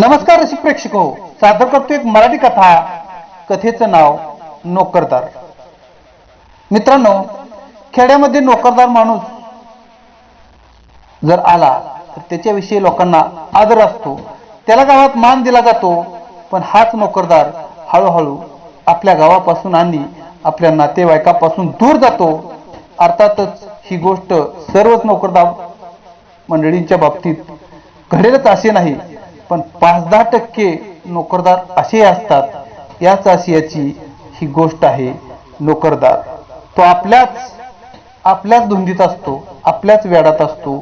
नमस्कार रसिक प्रेक्षक हो सादर करतो एक मराठी कथा कथेचं नाव नोकरदार. मित्रांनो खेड्यामध्ये नोकरदार माणूस जर आला तर त्याच्याविषयी लोकांना आदर असतो. त्याला गावात मान दिला जातो पण हाच नोकरदार हळूहळू आपल्या गावापासून आणि आपल्या नातेवाईकापासून दूर जातो. अर्थातच ही गोष्ट सर्वच नोकरदार मंडळींच्या बाबतीत घडेलच असे नाही. पण पाच दहा टक्के नोकरदार असे असतात याच आशियाची ही गोष्ट आहे नोकरदार. तो आपल्याच आपल्याच धुंदीत असतो आपल्याच वेडात असतो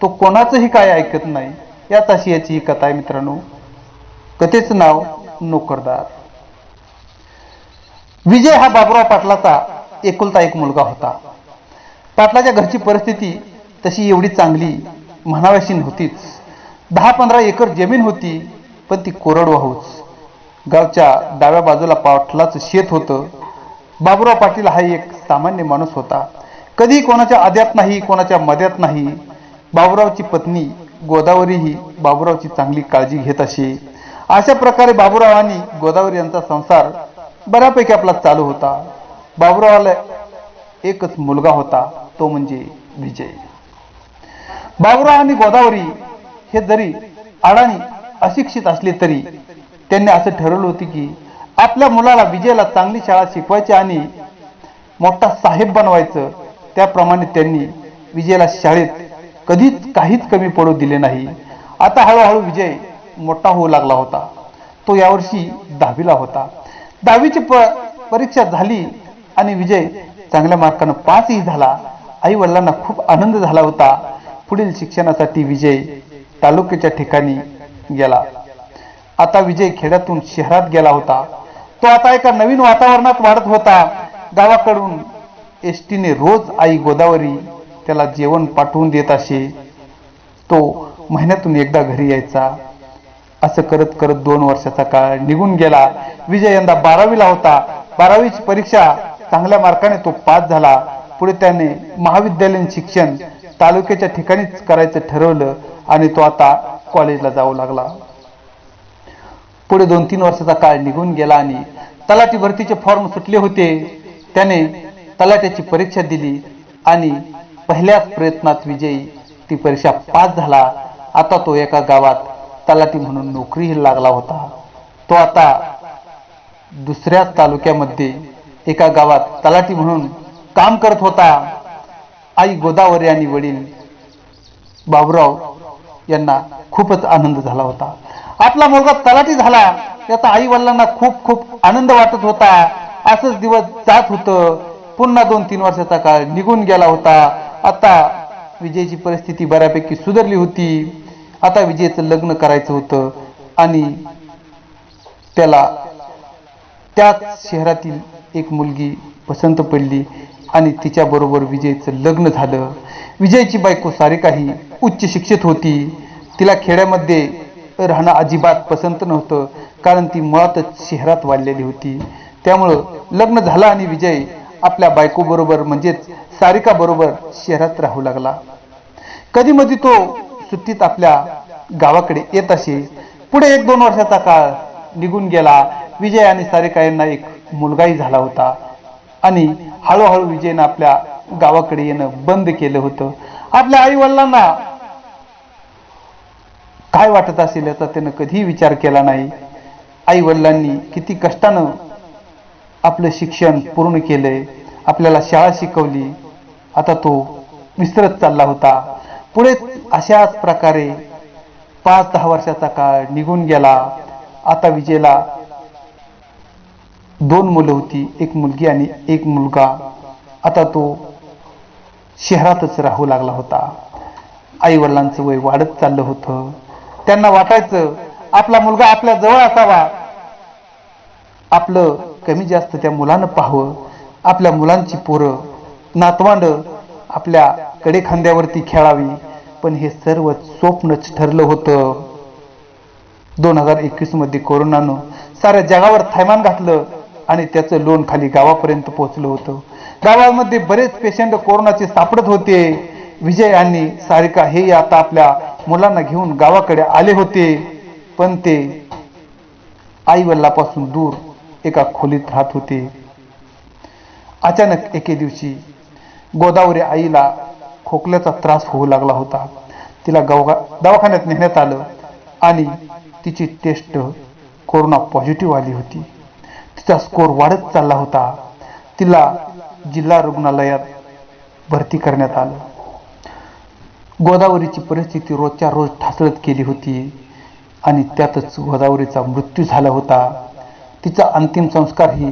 तो कोणाचंही काय ऐकत नाही याच आशियाची ही कथा आहे मित्रांनो. कथेचं नाव नोकरदार. विजय हा बाबुराव पाटलाचा एकुलता एक मुलगा होता. पाटलाच्या घरची परिस्थिती तशी एवढी चांगली म्हणाव्याशी नव्हतीच. दहा पंधरा एकर जमीन होती पण ती कोरडवाहूच गावच्या डाव्या बाजूला पाटलाचं शेत होतं. बाबुराव पाटील हा एक सामान्य माणूस होता. कधी कोणाच्या आद्यात नाही कोणाच्या मद्यात नाही. बाबुरावची पत्नी गोदावरी ही बाबुरावची चांगली काळजी घेत असे. अशा प्रकारे बाबुराव आणि गोदावरी यांचा संसार बऱ्यापैकी आपला चालू होता. बाबुरावाला एकच मुलगा होता तो म्हणजे विजय. बाबुराव आणि गोदावरी हे जरी अडाणी अशिक्षित असले तरी त्यांनी असं ठरवलं होते की आपल्या मुलाला विजयला चांगली शाळा शिकवायची आणि मोठा साहेब बनवायचं. त्याप्रमाणे त्यांनी विजयला शाळेत कधीच काहीच कमी पडू दिले नाही. आता हळूहळू विजय मोठा होऊ लागला होता. तो यावर्षी दहावीला होता. दहावीची प परीक्षा झाली आणि विजय चांगल्या मार्कानं पासही झाला. आई वडिलांना खूप आनंद झाला होता. पुढील शिक्षणासाठी विजय तालुक्याच्या ठिकाणी गेला. आता विजय खेड्यातून शहरात गेला होता. तो आता एका नवीन वातावरणात वाढत होता. गावाकडून एसटीने रोज आई गोदावरी त्याला जेवण पाठवून देत असे. तो महिन्यातून एकदा घरी यायचा. असं करत करत दोन वर्षाचा काळ निघून गेला. विजय यंदा बारावीला होता. बारावीची परीक्षा चांगल्या मार्काने तो पास झाला. पुढे त्याने महाविद्यालयीन शिक्षण तालुक्याच्या ठिकाणीच करायचं ठरवलं आणि तो आता कॉलेजला जाऊ लागला. पुढे दोन तीन वर्षाचा काळ निघून गेला आणि तलाठी भरतीचे फॉर्म सुटले होते. त्याने तलाट्याची परीक्षा दिली आणि पहिल्याच प्रयत्नात विजयी. ती परीक्षा पास झाला. आता तो एका गावात तलाठी म्हणून नोकरीही लागला होता. तो आता दुसऱ्या तालुक्यामध्ये एका गावात तलाठी म्हणून काम करत होता. आई गोदावरी आणि वडील बाबुराव यांना खूपच आनंद झाला होता. आपला मुलगा तलाठी झाला त्याचा आई वडिलांना खूप खूप आनंद वाटत होता. असंच दिवस जात होतं. पुन्हा दोन तीन वर्षाचा काळ निघून गेला होता. आता विजयची परिस्थिती बऱ्यापैकी सुधारली होती. आता विजयचं लग्न करायचं होतं आणि त्याला त्याच शहरातील एक मुलगी पसंत पडली. आणि तिच्याबरोबर विजयचं लग्न झालं. विजयची बायको सारिका ही उच्च शिक्षित होती. तिला खेड्यामध्ये राहणं अजिबात पसंत नव्हतं कारण ती मुळातच शहरात वाढलेली होती. त्यामुळं लग्न झालं आणि विजय आपल्या बायकोबरोबर म्हणजेच सारिका बरोबर शहरात राहू लागला. कधी मधी तो सुट्टीत आपल्या गावाकडे येत असे. पुढे एक दोन वर्षाचा काळ निघून गेला. विजय आणि सारिका यांना एक मुलगाही झाला होता. आणि हळूहळू विजयनं आपल्या गावाकडे येणं बंद केलं होतं. आपल्या आई वडिलांना काय वाटत असेल याचा त्यानं कधीही विचार केला नाही. आई वडिलांनी किती कष्टानं आपलं शिक्षण पूर्ण केलंय. आपल्याला शाळा शिकवली. आता तो विसरत चालला होता. पुढे अशाच प्रकारे पाच दहा वर्षाचा काळ निघून गेला. आता विजयला दोन मुलं होती एक मुलगी आणि एक मुलगा. आता तो शहरातच राहू लागला होता. आई वडिलांचं वय वाढत चाललं होतं. त्यांना वाटायचं आपला मुलगा आपल्या जवळ असावा. आपलं कमी जास्त त्या मुलानं पाहावं. आपल्या मुलांची पोरं नातवांड आपल्या कडे खांद्यावरती खेळावी. पण हे सर्व स्वप्नच ठरलं होतं. दोन हजार एकवीसमध्ये कोरोनानं साऱ्या जगावर थैमान घातलं. आणि त्याचं लोन खाली गावापर्यंत पोहोचलं होतं. गावामध्ये बरेच पेशंट कोरोनाचे सापडत होते. विजय आणि सारिका हे आता आपल्या मुलांना घेऊन गावाकडे आले होते. पण ते आईवडिलापासून दूर एका खोलीत राहत होते. अचानक एके दिवशी गोदावरी आईला खोकल्याचा त्रास होऊ लागला होता. तिला गवगा दवाखान्यात नेण्यात आलं आणि तिची टेस्ट कोरोना पॉझिटिव्ह आली होती. तिचा स्कोर वाढत चालला होता. तिला जिल्हा रुग्णालयात भरती करण्यात आलं. गोदावरीची परिस्थिती रोजच्या रोज ढासळत गेली होती आणि त्यातच गोदावरीचा मृत्यू झाला होता. तिचा अंतिम संस्कारही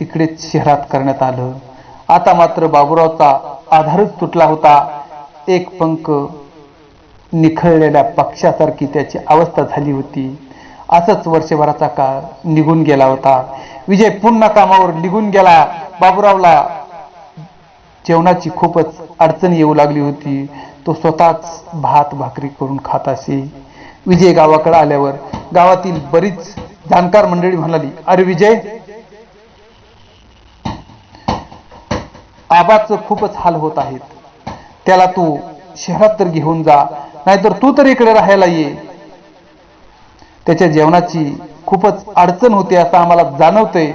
तिकडेच शहरात करण्यात आलं. आता मात्र बाबुरावचा आधारच तुटला होता. एक पंख निखळलेल्या पक्षासारखी त्याची अवस्था झाली होती. असंच वर्षभराचा काळ निघून गेला होता. विजय पुन्हा कामावर निघून गेला. बाबूरावला जेवणाची खूपच अडचण येऊ लागली होती. तो स्वतःच भात भाकरी करून खात असे. विजय गावाकडे आल्यावर गावातील बरीच जाणकार मंडळी म्हणाली अरे विजय आबाचं खूपच हाल होत आहेत. त्याला तू शहरात तर घेऊन जा. नाहीतर तू तर इकडे राहायला ये. त्याच्या जेवणाची खूपच अडचण होते असं आम्हाला जाणवतंय.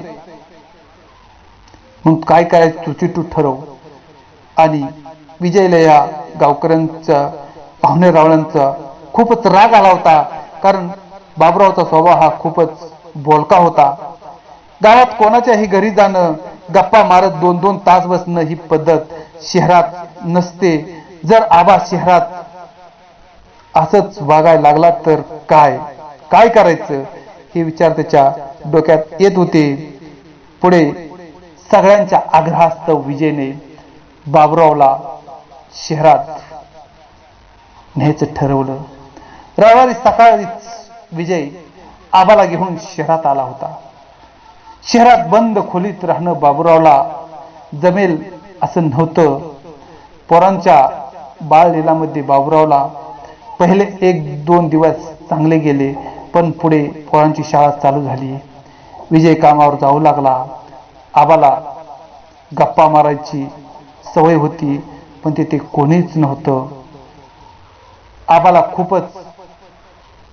मग काय करायचं तुझी ठरव? आणि विजयला या गावकऱ्यांचा पाहुणे रावळ्यांचा खूपच राग आला होता. कारण बाबरावचा स्वभाव हा खूपच बोलका होता. गावात कोणाच्याही घरी जाणं गप्पा मारत दोन दोन तास बसणं ही पद्धत शहरात नसते. जर आबा शहरात असंच वागायला लागला तर काय? काय करायचं? हे विचार त्याच्या डोक्यात येत होते. पुढे सगळ्यांच्या आग्रहास्त विजयने बाबुरावला शहरात न्यायचं ठरवलं. रविवारी सकाळीच विजय आबाला घेऊन शहरात आला होता. शहरात बंद खोलीत राहणं बाबुरावला जमेल असं नव्हतं. पोरांच्या बाळलीलामध्ये बाबुरावला पहिले एक दोन दिवस चांगले गेले. पण पुढे पोरांची शाळा चालू झाली. विजय कामावर जाऊ लागला. आबाला गप्पा मारायची सवय होती पण तिथे कोणीच नव्हतं. आबाला खूपच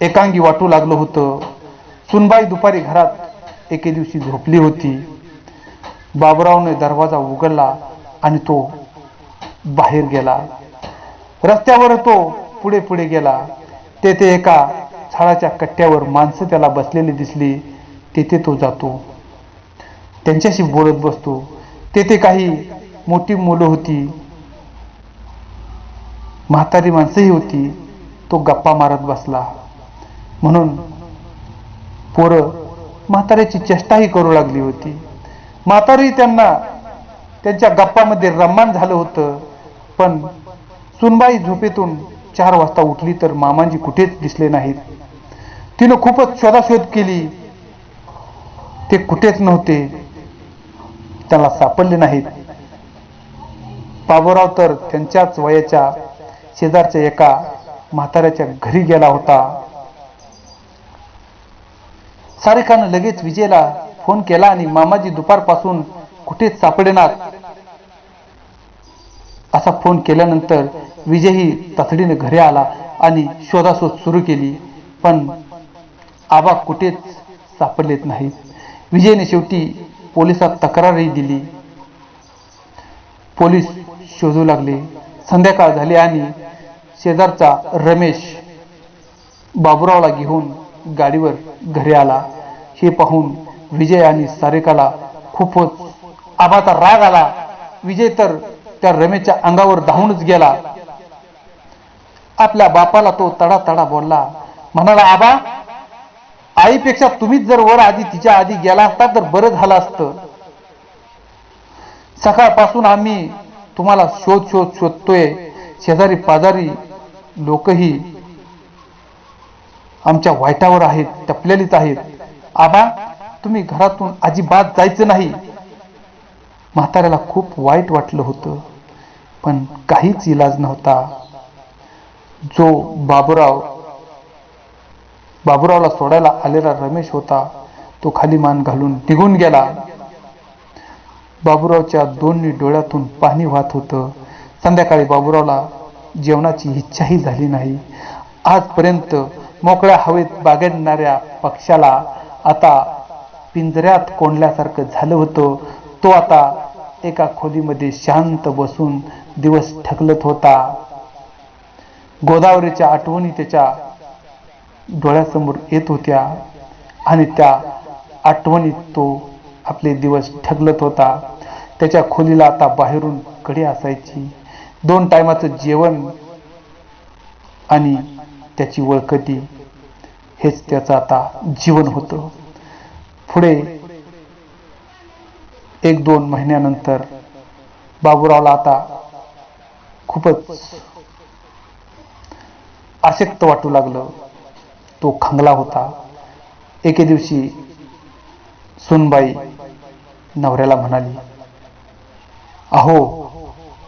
एकांगी वाटू लागलं होतं. सुनबाई दुपारी घरात एके दिवशी झोपली होती. बाबुरावने दरवाजा उघडला आणि तो बाहेर गेला. रस्त्यावर तो पुढे पुढे गेला. तेथे एका झाडाच्या कट्ट्यावर माणसं त्याला बसलेली दिसली तेथे तो जातो. त्यांच्याशी बोलत बसतो. तेथे काही मोठी मुलं होती. म्हातारी माणसंही होती. तो गप्पा मारत बसला. म्हणून पोरं म्हाताऱ्याची चेष्टाही करू लागली होती. म्हातारी त्यांना त्यांच्या गप्पामध्ये रम्मान झालं होतं. पण सुनबाई झोपेतून चार वाजता उठली तर मामांजी कुठेच दिसले नाहीत. तिनं खूपच शोधाशोध केली. ते कुठेच नव्हते. त्याला सापडले नाहीत. बाबूराव तर त्यांच्याच वयाच्या शेजारच्या एका म्हाताऱ्याच्या घरी गेला होता. सारिकानं लगेच विजयला फोन केला आणि मामाजी दुपारपासून कुठेच सापडेनात असा फोन केल्यानंतर विजयही तातडीने घरी आला आणि शोधाशोध सुरू केली. पण आबा कुठेच सापडलेत नाहीत. विजयने शेवटी पोलिसात तक्रारही दिली. पोलीस शोधू लागले. संध्याकाळ झाली आणि शेजारचा रमेश बाबुरावला घेऊन गाडीवर घरी आला. हे पाहून विजय आणि सारिकाला खूपच आबाचा राग आला. विजय तर त्या रमेशच्या अंगावर धावूनच गेला. आपल्या बापाला तो तडा तडा बोलला म्हणाला आबा आईपेक्षा तुम्हीच जर वर आधी तिच्या आधी गेला असता तर बरं झालं असतं. सकाळपासून आम्ही तुम्हाला शोध शोध शोधतोय. शेजारी पाजारी लोकही आमच्या वाईटावर आहेत टपलेलीच आहेत. आबा तुम्ही घरातून अजिबात जायचं नाही. म्हाताऱ्याला खूप वाईट वाटलं होतं पण काहीच इलाज नव्हता. जो बाबूराव बाबुरावला सोडायला आलेला रमेश होता तो खाली मान घालून निघून गेला. बाबुरावच्या दोन्ही डोळ्यातून पाणी वाहत होतं. संध्याकाळी बाबुरावला जेवणाची इच्छाही झाली नाही. आजपर्यंत मोकळ्या हवेत बागडणाऱ्या पक्षाला आता पिंजऱ्यात कोंडल्यासारखं झालं होतं. तो आता एका खोलीमध्ये शांत बसून दिवस ठकलत होता. गोदावरीच्या आठवणी त्याच्या डोळ्यासमोर येत होत्या आणि त्या आठवणीत तो आपले दिवस ठगलत होता. त्याच्या खोलीला आता बाहेरून कडी असायची. दोन टायमाचं जेवण आणि त्याची वळकटी. हेच त्याचं आता जीवन होतं. पुढे एक दोन महिन्यानंतर बाबूरावला आता खूपच आसक्त वाटू लागलं. तो खंगला होता. एके दिवशी सुनबाई नवऱ्याला म्हणाली अहो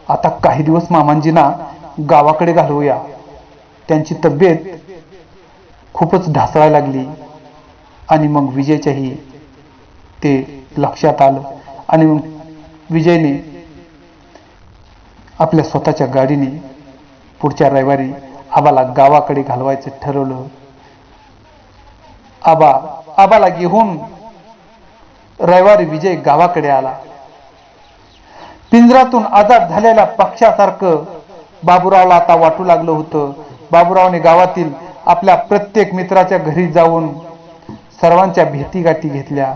आता काही दिवस मामांजीना गावाकडे घालवूया. त्यांची तब्येत खूपच ढासळायला लागली आणि मग विजयच्याही ते लक्षात आलं आणि मग विजयने आपल्या स्वतःच्या गाडीने पुढच्या रविवारी आम्हाला गावाकडे घालवायचं ठरवलं. आबा आबाला घेऊन रविवारी विजय गावाकडे आला. पिंजरातून आजाद झालेल्या पक्षासारखं बाबूरावला आता वाटू लागलं होतं. बाबूरावने गावातील आपल्या प्रत्येक मित्राच्या घरी जाऊन सर्वांच्या भेटीगाठी घेतल्या.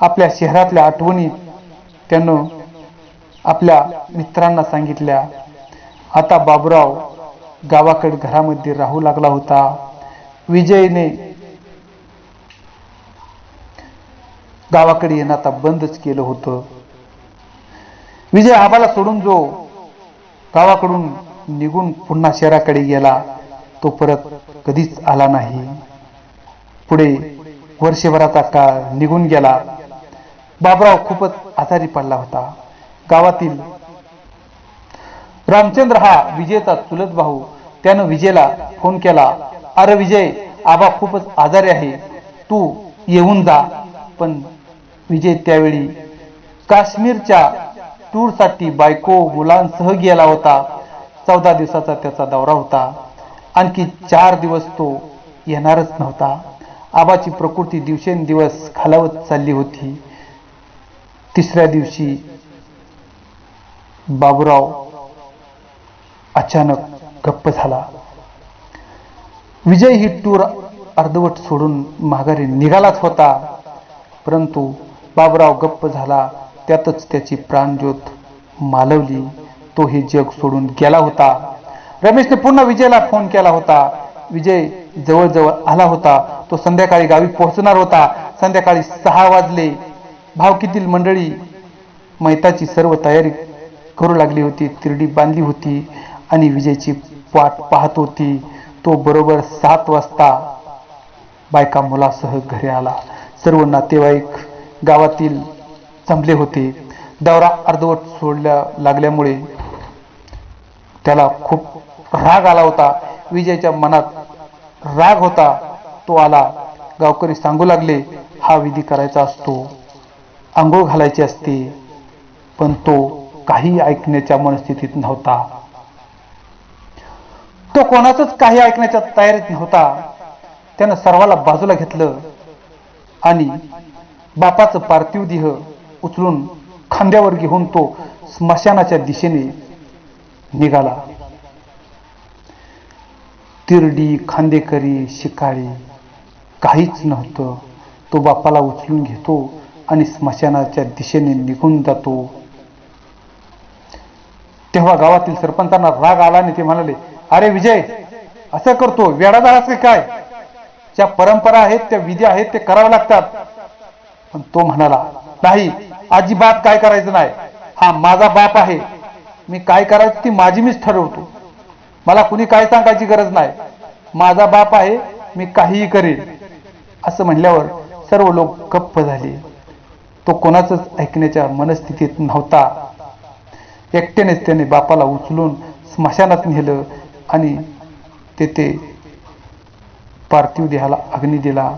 आपल्या शहरातल्या आठवणी त्यानं आपल्या मित्रांना सांगितल्या. आता बाबूराव गावाकडे घरामध्ये राहू लागला होता. विजयने गावाकडे येणं आता बंदच केलं होतं. विजय आबाला सोडून जो गावाकडून निघून पुन्हा शहराकडे गेला तो परत कधीच आला नाही. पुढे वर्षभराचा काळ निघून गेला. बाबराव खूपच आजारी पडला होता. गावातील रामचंद्र हा विजयचा चुलत भाऊ. त्यानं विजयला फोन केला अरे विजय आबा खूपच आजारी आहे. तू येऊन जा पण विजय त्यावेळी काश्मीरच्या टूरसाठी बायको मुलांसह गेला होता. चौदा दिवसाचा त्याचा दौरा होता. आणखी चार दिवस तो येणारच नव्हता. आबाची प्रकृती दिवसेंदिवस खालावत चालली होती. तिसऱ्या दिवशी बाबूराव अचानक गप्प झाला. विजय ही टूर अर्धवट सोडून माघारी निघालाच होता. परंतु बाबराव गप्प झाला. त्यातच त्याची प्राणज्योत मालवली. तो हे जग सोडून गेला होता. रमेशने पुन्हा विजयला फोन केला होता. विजय जवळजवळ आला होता. तो संध्याकाळी गावी पोहोचणार होता. संध्याकाळी सहा वाजले. भावकीतील मंडळी मैताची सर्व तयारी करू लागली होती. तिरडी बांधली होती आणि विजयची वाट पाहत होती. तो बरोबर सात वाजता बायका मुलासह घरी आला. सर्व नातेवाईक गावातील जमले होते. दौरा अर्धवट सोडल्या लागल्यामुळे त्याला खूप राग आला होता. विजयच्या मनात राग होता. तो आला. गावकरी सांगू लागले हा विधी करायचा असतो. आंघोळ घालायची असते. पण तो काही ऐकण्याच्या मनस्थितीत नव्हता. तो कोणाचंच काही ऐकण्याच्या तयारीत नव्हता. त्यानं सर्वाला बाजूला घेतलं आणि बापाचं पार्थिव देह उचलून खांद्यावर घेऊन तो स्मशानाच्या दिशेने निघाला. तिरडी खांदेकरी शिकाळी काहीच नव्हतं. तो बापाला उचलून घेतो आणि स्मशानाच्या दिशेने निघून जातो. तेव्हा गावातील सरपंचांना राग आला आणि ते म्हणाले अरे विजय असं करतो वेडा झालास काय? ज्या परंपरा आहेत त्या विधी आहेत ते करावे लागतात. पण तो म्हणाला नाही अजिबात काय करायचं नाही. हा माझा बाप आहे. मी काय करायचं ती माझी मीच ठरवतो. मला कुणी काय सांगायची गरज नाही. माझा बाप आहे मी काहीही करेन. असं म्हणल्यावर सर्व लोक गप्प झाले. तो कोणाचंच ऐकण्याच्या मनस्थितीत नव्हता. एकट्यानेच त्याने बापाला उचलून स्मशानात नेलं आणि तेथे पार्थिव देहाला अग्नी दिला.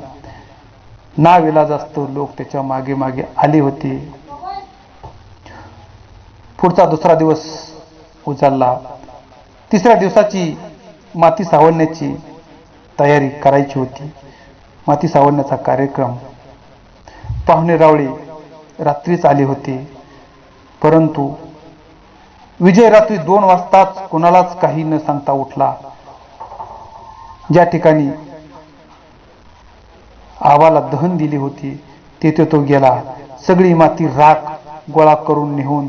ना वेला जास्त लोक त्याच्यामागे मागे आले होते. पुढचा दुसरा दिवस उचलला. तिसऱ्या दिवसाची माती सावडण्याची तयारी करायची होती. माती सावरण्याचा कार्यक्रम पाहुणे रावळे रात्रीच आले होते. परंतु विजय रात्री दोन वाजताच कोणालाच काही न सांगता उठला. ज्या ठिकाणी आवाला दहन दिली होती. तेथे तो गेला. सगळी माती राख गोळा करून नेऊन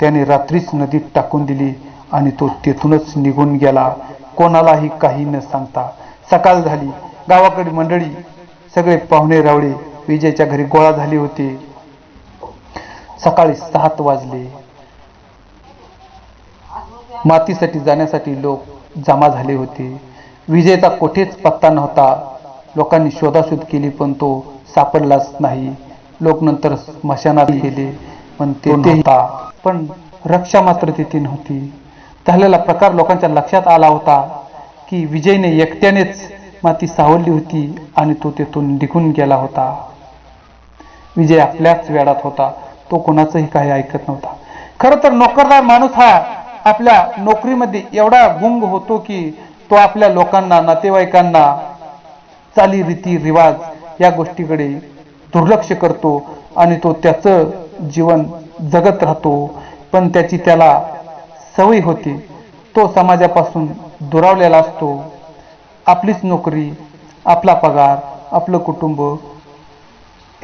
त्याने रात्रीच नदीत टाकून दिली आणि तो तेथूनच निघून गेला. कोणालाही काही न सांगता. सकाळ झाली. गावाकडे मंडळी सगळे पाहुणे रावळे विजयच्या घरी गोळा झाले होते. सकाळी सात वाजले. मातीसाठी जाण्यासाठी लोक जमा झाले होते. विजयचा कोठेच पत्ता नव्हता. लोकांनी शोधाशोध केली पण तो सापडलाच नाही. लोक नंतर स्मशानात गेले पण तेथे होता पण रक्षा मात्र तिथे नव्हती. झालेला प्रकार लोकांच्या लक्षात आला होता की विजयने एकट्यानेच माती सावरली होती आणि तो तेथून निघून गेला होता. विजय आपल्याच वेळात होता. तो कोणाचंही काही ऐकत नव्हता. खरं तर नोकरदार माणूस हा आपल्या नोकरीमध्ये एवढा गुंग होतो की तो आपल्या लोकांना नातेवाईकांना चाली रीती रिवाज या गोष्टीकडे दुर्लक्ष करतो आणि तो त्याचं जीवन जगत राहतो. पण त्याची त्याला सवय होते. तो समाजापासून दुरावलेला असतो. आपलीच नोकरी आपला पगार आपलं कुटुंब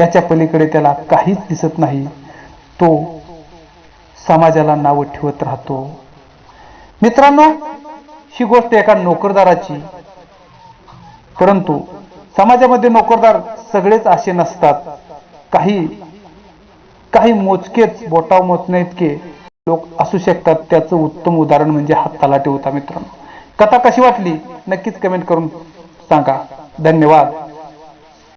याच्या पलीकडे त्याला काहीच दिसत नाही. तो समाजाला नावं ठेवत राहतो. मित्रांनो ही गोष्ट एका नोकरदाराची. परंतु समाजामध्ये नोकरदार सगळेच असे नसतात. काही काही मोजकेच बोटाव मोजण्या इतके लोक असू शकतात. त्याचं उत्तम उदाहरण म्हणजे हाताला ठेवता होता मित्रांनो. कथा कशी वाटली? नक्कीच कमेंट करून सांगा. धन्यवाद.